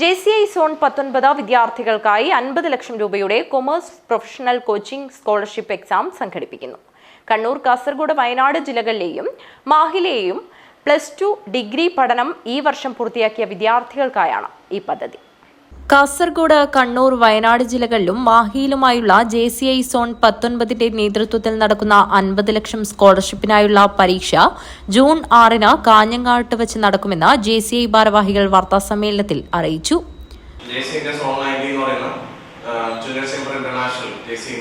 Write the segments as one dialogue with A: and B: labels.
A: J C I zone പത്തൊൻപത് വിദ്യാർത്ഥികൾക്കായി അൻപത് ലക്ഷം രൂപയുടെ commerce professional coaching scholarship exam സംഘടിപ്പിക്കുന്നു. കണ്ണൂർ കാസർഗോഡ് വയനാട് ജില്ലകളിലെയും മാഹിലെയും പ്ലസ് ടു ഡിഗ്രി പഠനം ഈ വർഷം പൂർത്തിയാക്കിയ വിദ്യാർത്ഥികൾക്കായാണ് ഈ പദ്ധതി. കാസർഗോഡ് കണ്ണൂർ വയനാട് ജില്ലകളിലും മാഹിയിലുമായുള്ള ജെ സി ഐ സോൺ പത്തൊൻപതിന്റെ നേതൃത്വത്തിൽ നടക്കുന്ന അൻപത് ലക്ഷം സ്കോളർഷിപ്പിനായുള്ള പരീക്ഷ ജൂൺ ആറിന് കാഞ്ഞങ്ങാട്ട് വെച്ച് നടക്കുമെന്ന് ജെ സി ഐ ഭാരവാഹികൾ വാർത്താസമ്മേളനത്തിൽ അറിയിച്ചു.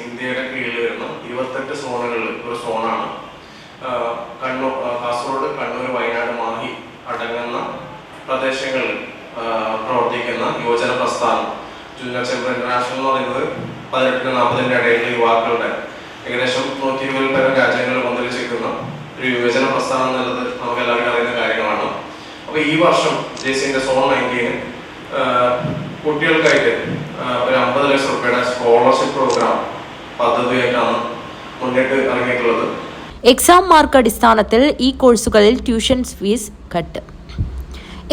B: ഇന്ത്യയുടെ കീഴിൽ വരുന്ന ഒരു സോണാണ്. കണ്ണൂർ കാസർഗോഡ് കണ്ണൂർ വയനാട് മാഹി അടങ്ങുന്ന പ്രദേശങ്ങളിൽ പ്രവർത്തിക്കുന്ന യുവജന പ്രസ്ഥാനം. ജൂനിയർ ചെമ്പർ ഇന്റർനാഷണൽ എന്ന് പറയുന്നത് പതിനെട്ടിന് നാൽപ്പതിന്റെ ഇടയിലുള്ള യുവാക്കളുടെ ഏകദേശം നൂറ്റി ഇരുപതിൽ പരം രാജ്യങ്ങളിൽ പന്തലിച്ചിരിക്കുന്ന ഒരു യുവജന പ്രസ്ഥാനം എന്നുള്ളത് നമുക്ക് എല്ലാവർക്കും അറിയുന്ന കാര്യങ്ങളാണ് അപ്പോൾ ഈ വർഷം ജെ സിന്റെ സോൺ നയന്റീന് കുട്ടികൾക്കായിട്ട് ഒരു അമ്പത് ലക്ഷം രൂപയുടെ സ്കോളർഷിപ്പ് പ്രോഗ്രാം പദ്ധതിയായിട്ടാണ് മുന്നിട്ട് ഇറങ്ങിയിട്ടുള്ളത്.
A: എക്സാം മാർക്ക് അടിസ്ഥാനത്തിൽ ഈ കോഴ്സുകളിൽ tuition fees cut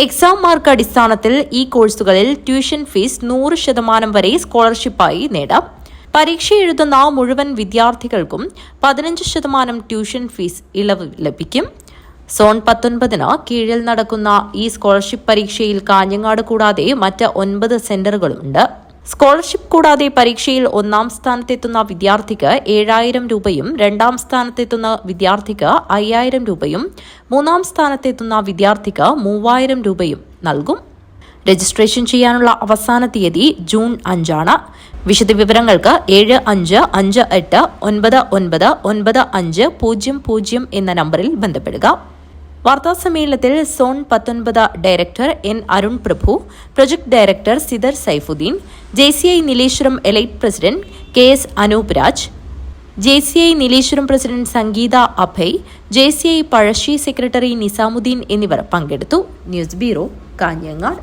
A: exam mark അടിസ്ഥാനത്തിൽ ഈ കോഴ്സുകളിൽ ട്യൂഷൻ ഫീസ് നൂറ് ശതമാനം വരെ സ്കോളർഷിപ്പായി നേടാം. പരീക്ഷ എഴുതുന്ന മുഴുവൻ വിദ്യാർത്ഥികൾക്കും പതിനഞ്ച് ശതമാനം ട്യൂഷൻ ഫീസ് ഇളവ് ലഭിക്കും. സോൺ പത്തൊൻപതിന് കീഴിൽ നടക്കുന്ന ഈ സ്കോളർഷിപ്പ് പരീക്ഷയിൽ കാഞ്ഞങ്ങാട് കൂടാതെ മറ്റ് ഒൻപത് സെന്ററുകളുണ്ട് സ്കോളർഷിപ്പ് കൂടാതെ പരീക്ഷയിൽ ഒന്നാം സ്ഥാനത്തെത്തുന്ന വിദ്യാർത്ഥിക്ക് ഏഴായിരം രൂപയും രണ്ടാം സ്ഥാനത്തെത്തുന്ന വിദ്യാർത്ഥിക്ക് അയ്യായിരം രൂപയും മൂന്നാം സ്ഥാനത്തെത്തുന്ന വിദ്യാർത്ഥിക്ക് മൂവായിരം രൂപയും നൽകും. രജിസ്ട്രേഷൻ ചെയ്യാനുള്ള അവസാന തീയതി ജൂൺ അഞ്ചാണ്. വിശദവിവരങ്ങൾക്ക് ഏഴ് അഞ്ച് അഞ്ച് എട്ട് ഒൻപത് ഒൻപത് ഒൻപത് അഞ്ച് പൂജ്യം പൂജ്യം എന്ന നമ്പറിൽ ബന്ധപ്പെടുക. വാർത്താസമ്മേളനത്തിൽ സോൺ പത്തൊൻപത് director N Arun Prabhu project director Sidar Saifuddin J C I Nileshwaram elite president K S Anoop Raj J C I Nileshwaram president Sangeetha Abhay J C I Pazhassi secretary Nizamuddin എന്നിവർ പങ്കെടുത്തു. News bureau Kanhangad.